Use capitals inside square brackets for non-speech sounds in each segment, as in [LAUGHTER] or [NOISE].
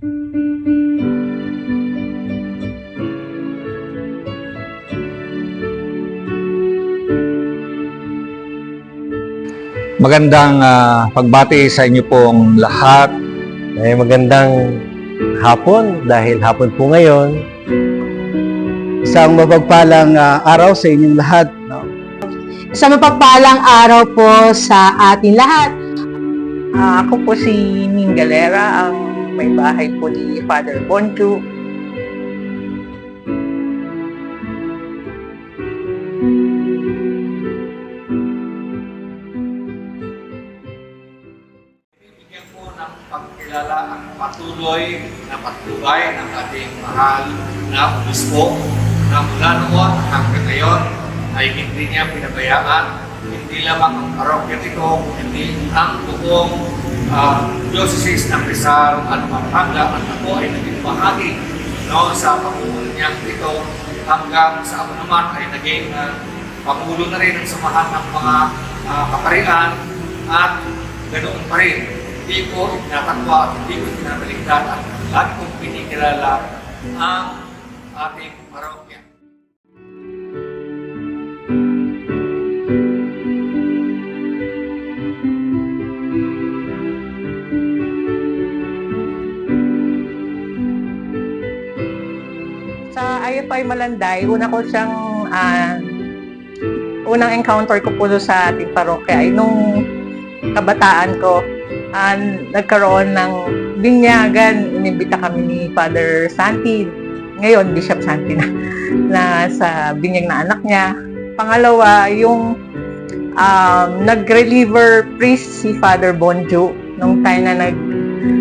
Magandang ah, pagbati sa inyo pong lahat. Eh, magandang hapon dahil hapon po ngayon. Isang mapagpalang ah, araw sa inyong lahat. No? Sa mapagpalang araw po sa ating lahat. Ah, ako po si Ning Galera, ang may bahay po ni Father Bonju. Bigyan po ng pagkilala ang patuloy na patnubay ng ating mahal na obispo na mula noon hanggang ngayon ay hindi niya pinabayaan hindi lamang ang parokya ito, hindi ang buong uh, diocese ng Rizal at Pampanga at ako ay naging bahagi no, sa pamumuno niya ito hanggang sa ako naman ay naging uh, pangulo na rin ng samahan ng mga uh, kaparian at ganoon pa rin. Hindi ko itinatakwa at hindi ko pinabaliktad at lagi kong pinikilala ang ating Sa IFI Malanday, una ko siyang ah, unang encounter ko po sa ating parokya ay nung kabataan ko ah, nagkaroon ng binyagan. Inibita kami ni Father Santi, ngayon Bishop Santi na, [LAUGHS] na sa binyag na anak niya. Pangalawa, yung um, nag-reliever priest si Father Bonjo nung time na nag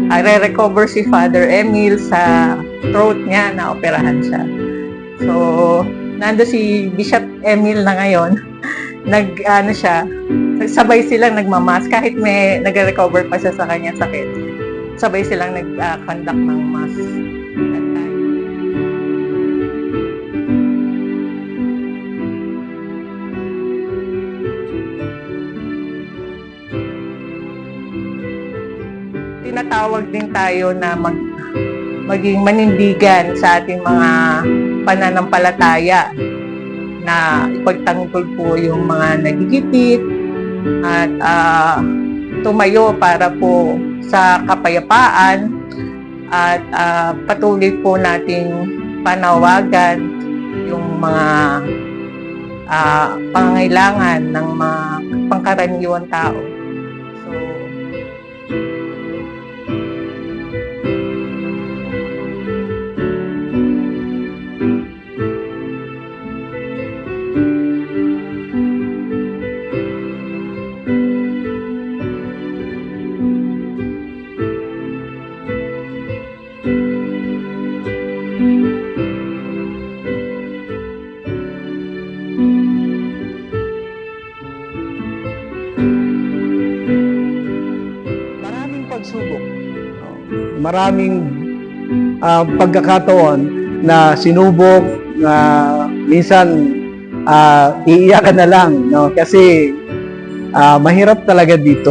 ah, re-recover si Father Emil sa throat niya na operahan siya. So, nando si Bishop Emil na ngayon, [LAUGHS] nag ano siya, sabay silang nagmamas kahit may nag-recover pa siya sa kanyang sakit. Sabay silang nag-conduct ng mass that time. tinatawag din tayo na mag maging manindigan sa ating mga pananampalataya na ipagtanggol po yung mga nagigipit at ah, tumayo para po sa kapayapaan at ah, patuloy po nating panawagan yung mga ah, pangangailangan ng mga pangkaraniwang tao. Maraming ah, pagkakataon na sinubok na minsan ah, iiyakan na lang no kasi ah, mahirap talaga dito.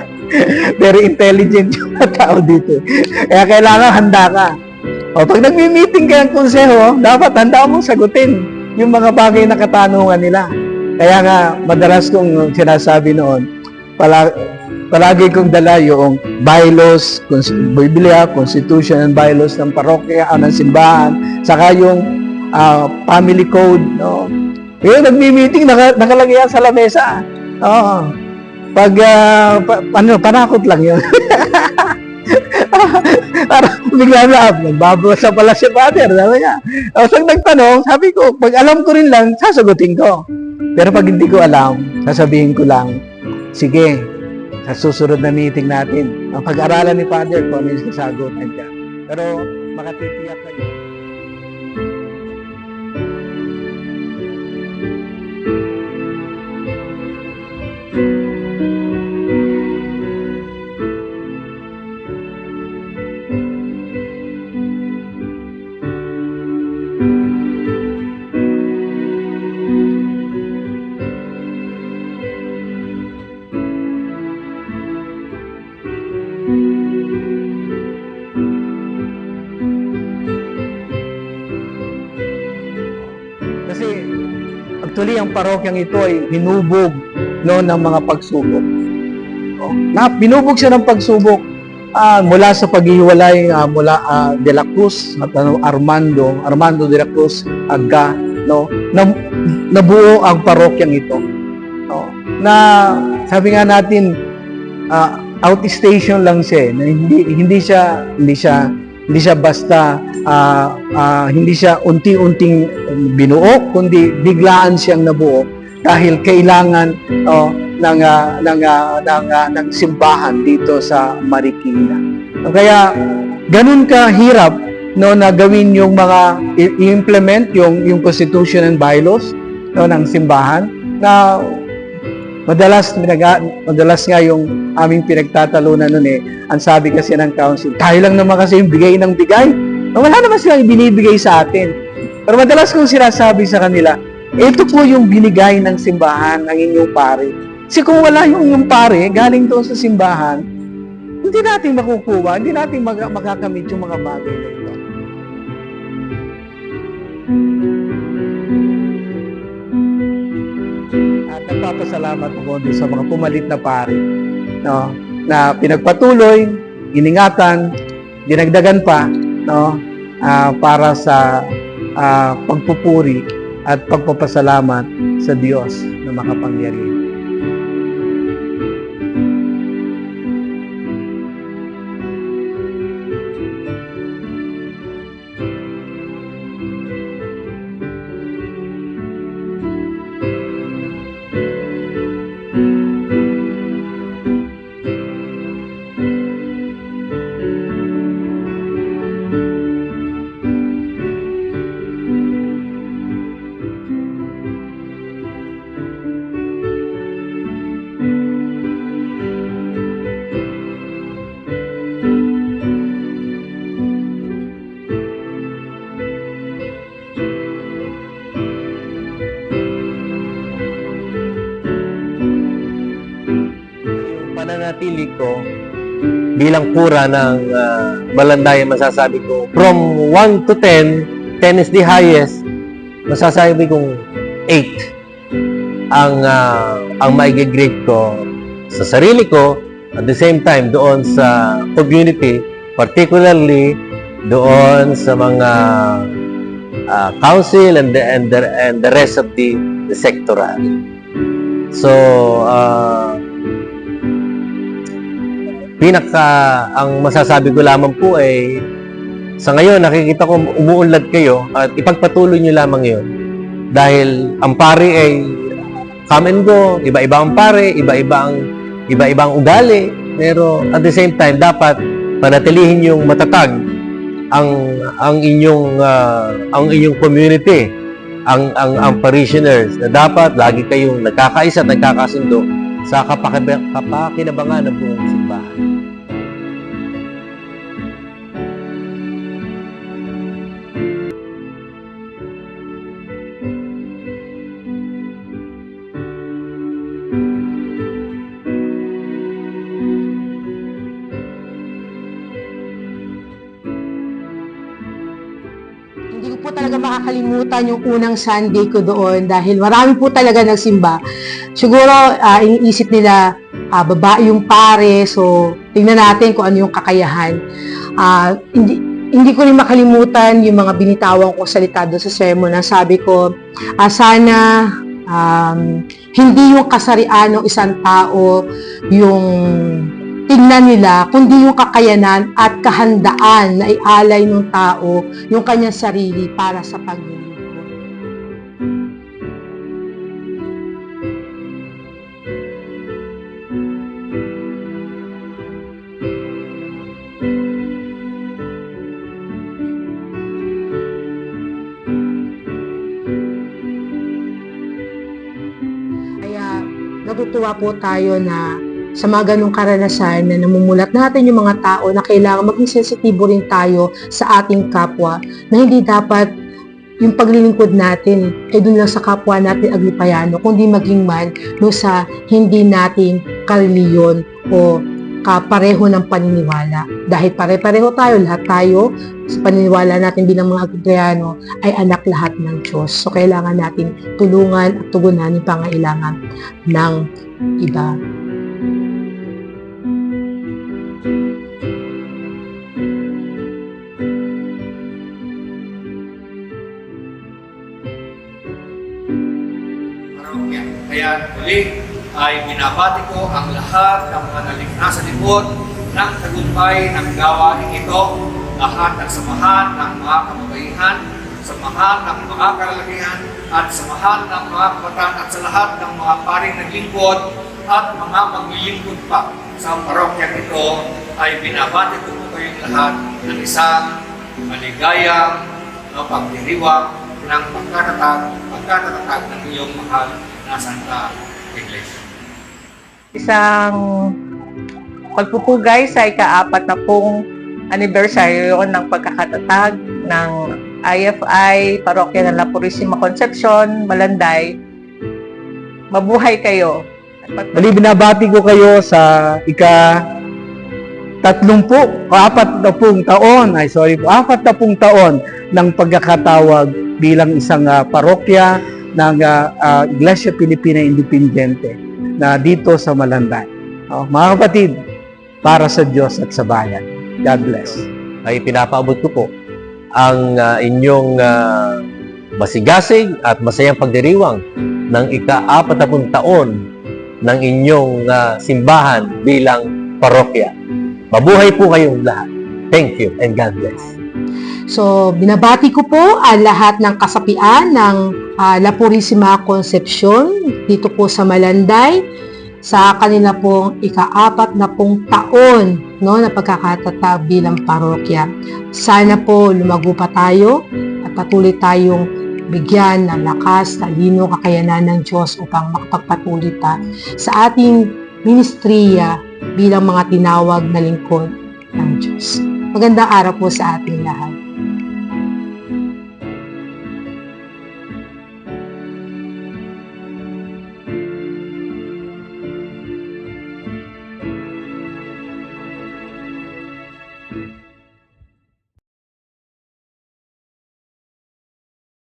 [LAUGHS] Very intelligent yung mga tao dito. Kaya kailangan handa ka. O pag nagmi-meeting ka ng konseho, dapat handa mong sagutin yung mga bagay na katanungan nila. Kaya nga madalas kong sinasabi noon, pala, palagi kong dala yung bylaws, cons- Biblia, Constitution and bylaws ng parokya, ng simbahan, saka yung ah, family code, no? Ngayon, nagmi-meeting, naka, nakalagay yan sa lamesa. Oo. Pag, ah, pa, ano, panakot lang yun. [LAUGHS] Para bigla na, nagbabasa pala si father, sabi niya. Tapos pag nagtanong, sabi ko, pag alam ko rin lang, sasagutin ko. Pero pag hindi ko alam, sasabihin ko lang, sige, sa susunod na meeting natin, ang pag-aralan ni Father kung ano yung sasagutan niya. Pero makatitiyak kayo. Actually, ang parokyang ito ay hinubog no, ng mga pagsubok. No? Na, binubog siya ng pagsubok ah, mula sa paghihiwalay ah, mula ah, De La Cruz at ano, Armando, Armando De La Cruz, Agga, no? Na, nabuo ang parokyang ito. No? Na sabi nga natin, ah, outstation lang siya, eh, na hindi hindi siya hindi siya hindi siya basta ah, ah, hindi siya unti-unting binuo kundi biglaan siyang nabuo dahil kailangan oh, ng ah, ng ah, ng ah, ng simbahan dito sa Marikina. Kaya ganun ka hirap no na gawin yung mga i-implement yung yung constitution and bylaws no ng simbahan. Na madalas madalas nga yung aming pinagtatalunan noon eh. Ang sabi kasi ng council tayo lang naman kasi yung bigay ng bigay wala naman silang binibigay sa atin. Pero madalas kong sinasabi sa kanila ito po yung binigay ng simbahan ng inyong pare. Kasi kung wala yung yung pare galing doon sa simbahan hindi natin makukuha hindi natin mag- makakamit yung mga bagay na ito. At nagpapasalamat ako din sa mga pumalit na pari no na pinagpatuloy iningatan dinagdagan pa no ah, para sa ah, pagpupuri at pagpapasalamat sa Diyos na makapangyarihan ko bilang pura ng uh, Balandayan, masasabi ko, from 1 to 10, 10 is the highest, masasabi kong 8 ang uh, ang maigigrade ko sa sarili ko at the same time doon sa community particularly doon sa mga uh, council and the, and the, and the rest of the, the sectoral. So uh, pinaka ang masasabi ko lamang po ay sa ngayon nakikita ko umuunlad kayo at ipagpatuloy niyo lamang 'yon dahil ang pare ay come and go, iba-iba ang pare, iba-iba ang iba-iba ang ugali, pero at the same time dapat panatilihin yung matatag ang ang inyong ah, ang inyong community, ang ang ang parishioners na dapat lagi kayong nagkakaisa at nagkakasundo sa kapakinabangan ng buong makakalimutan yung unang Sunday ko doon dahil marami po talaga nagsimba. Siguro ah, iniisip nila ah, babae yung pare, so tingnan natin kung ano yung kakayahan. Ah, hindi, hindi ko rin makalimutan yung mga binitawan ko salita doon sa sermon na sabi ko, ah, sana um, hindi yung kasarian ng isang tao yung tingnan nila, kundi yung kakayanan at kahandaan na ialay ng tao yung kanyang sarili para sa paglilingkod. Kaya natutuwa po tayo na sa mga ganong karanasan na namumulat natin yung mga tao na kailangan maging sensitibo rin tayo sa ating kapwa na hindi dapat yung paglilingkod natin ay dun lang sa kapwa natin aglipayano kundi maging man no sa hindi natin kareliyon o kapareho ng paniniwala. Dahil pare-pareho tayo, lahat tayo, sa paniniwala natin bilang mga Agrippiano, ay anak lahat ng Diyos. So, kailangan natin tulungan at tugunan yung pangailangan ng iba. Muli ay binabati ko ang lahat ng mga nalikha sa likod ng tagumpay ng gawain ito, lahat ng samahan ng mga kababaihan, samahan ng mga kalalakihan, at samahan ng mga kabataan at sa lahat ng mga paring naglingkod at mga maglilingkod pa sa parokya ito ay binabati ko po kayong lahat ng isang maligayang no, pagdiriwang ng pagkatatag, pagkatatag ng iyong mahal na Santa. Isang pagpupugay sa ikaapat na pong anibersaryo ng pagkakatatag ng IFI Parokya ng La Purisima Concepcion, Malanday. Mabuhay kayo. Muli binabati ko kayo sa ika tatlumpu o apat na pung taon, ay sorry po, apat na pung taon ng pagkakatawag bilang isang ah, parokya ng ah, ah, Iglesia Pilipina Independiente na dito sa Malanday. Oh, mga kapatid, para sa Diyos at sa bayan. God bless. ay pinapaabot ko po ang ah, inyong ah, masigasig at masayang pagdiriwang ng ika-apatapun taon ng inyong ah, simbahan bilang parokya. Mabuhay po kayong lahat. Thank you and God bless. So, binabati ko po ang lahat ng kasapian ng ah, La Purisima Concepcion dito po sa Malanday sa kanila pong ikaapat na pong taon no, na pagkakatatag bilang parokya. Sana po lumago pa tayo at patuloy tayong bigyan ng lakas, talino, kakayanan ng Diyos upang makapagpatuloy pa sa ating ministriya bilang mga tinawag na lingkod ng Diyos. Magandang araw po sa ating lahat.